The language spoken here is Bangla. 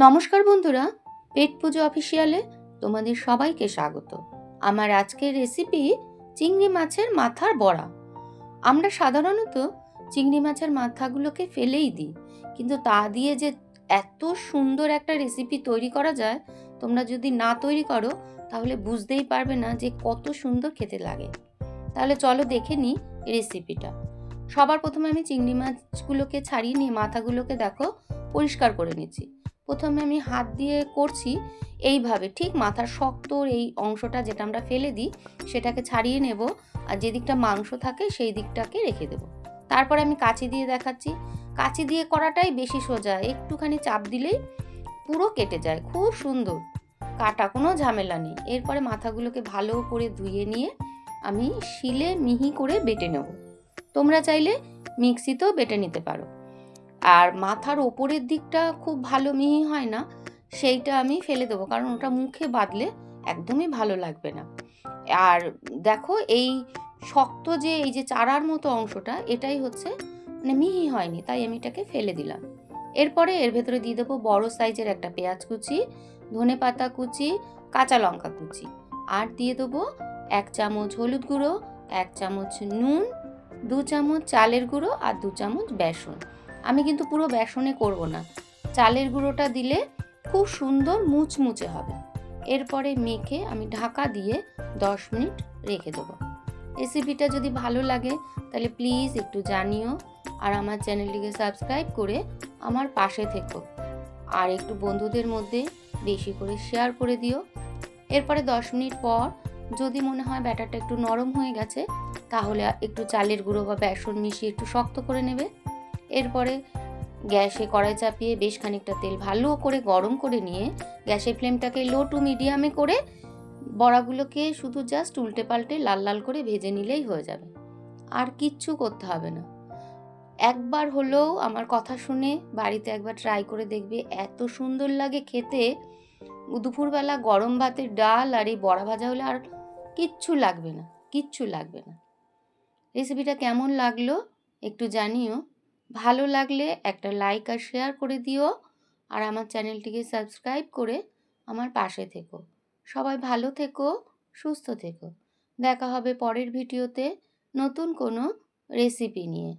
নমস্কার বন্ধুরা, পেট পুজো অফিসিয়ালে তোমাদের সবাইকে স্বাগত। আমার আজকের রেসিপি চিংড়ি মাছের মাথার বড়া। আমরা সাধারণত চিংড়ি মাছের মাথাগুলোকে ফেলেই দিই, কিন্তু তা দিয়ে যে এত সুন্দর একটা রেসিপি তৈরি করা যায়, তোমরা যদি না তৈরি করো, তাহলে বুঝতেই পারবে না যে কত সুন্দর খেতে লাগে। তাহলে চলো দেখে নিই রেসিপিটা সবার প্রথমে আমি চিংড়ি মাছগুলোকে ছাড়িয়ে নিয়ে মাথাগুলোকে দেখো, পরিষ্কার করে নিচ্ছি। প্রথমে আমি হাত দিয়ে করছি এইভাবে, ঠিক মাথার শক্ত এই অংশটা যেটা আমরা ফেলে দিই, সেটাকে ছাড়িয়ে নেব আর যে দিকটা মাংস থাকে সেই দিকটাকে রেখে দেব। তারপর আমি কাঁচি দিয়ে দেখাচ্ছি। কাঁচি দিয়ে করাটাই বেশি সোজা, একটুখানি চাপ দিলেই পুরো কেটে যায়, খুব সুন্দর। কাটা কোনো ঝামেলা নেই। এরপরে মাথাগুলোকে ভালো করে ধুয়ে নিয়ে আমি শিলে মিহি করে বেটে নেব। তোমরা চাইলে মিক্সিতেও বেটে নিতে পারো। আর মাথার ওপরের দিকটা খুব ভালো মিহি হয় না, সেইটা আমি ফেলে দেবো, কারণ ওটা মুখে বাঁধলে একদমই ভালো লাগবে না। আর দেখো এই শক্ত যে, এই যে চারার মতো অংশটা, এটাই হচ্ছে মানে মিহি হয়নি, তাই আমি এটাকে ফেলে দিলাম। এরপরে এর ভেতরে দিয়ে দেবো বড় সাইজের একটা পেঁয়াজ কুচি, ধনে পাতা কুচি, কাঁচা লঙ্কা কুচি। আর দিয়ে দেবো এক চামচ হলুদ গুঁড়ো, এক চামচ নুন, দু চামচ চালের গুঁড়ো আর দু চামচ বেসন। আমি কিন্তু পুরো বেসনে করব না। চালের গুঁড়োটা দিলে খুব সুন্দর মুচমুচে হবে। এরপরে মেখে আমি ঢাকা দিয়ে দশ মিনিট রেখে দেবো। রেসিপিটা যদি ভালো লাগে, তাহলে প্লিজ একটু জানিও আর আমার চ্যানেলটিকে সাবস্ক্রাইব করে আমার পাশে থেকো। আর একটু বন্ধুদের মধ্যে বেশি করে শেয়ার করে দিও। এরপরে দশ মিনিট পর যদি মনে হয় ব্যাটারটা একটু নরম হয়ে গেছে, তাহলে একটু চালের গুঁড়ো বা বেসন মিশিয়ে একটু শক্ত করে নেবে। এরপরে গ্যাসে কড়াই চাপিয়ে বেশ খানিকটা তেল ভালো করে গরম করে নিয়ে গ্যাসের ফ্লেমটাকে লো টু মিডিয়ামে করে বড়াগুলোকে শুধু জাস্ট উল্টে পাল্টে লাল লাল করে ভেজে নিলেই হয়ে যাবে। আর কিচ্ছু করতে হবে না। একবার হলেও আমার কথা শুনে বাড়িতে একবার ট্রাই করে দেখবে এত সুন্দর লাগে খেতে। দুপুরবেলা গরম ভাতের ডাল আর এই বড়া ভাজা হলে আর কিচ্ছু লাগবে না, কিচ্ছু লাগবে না। রেসিপিটা কেমন লাগল একটু জানিও। ভালো লাগলে একটা লাইক আর শেয়ার করে দিও আর আমার চ্যানেলটিকে সাবস্ক্রাইব করে আমার পাশে থেকো। সবাই ভালো থেকো, সুস্থ থেকো। দেখা হবে পরের ভিডিওতে নতুন কোনো রেসিপি নিয়ে।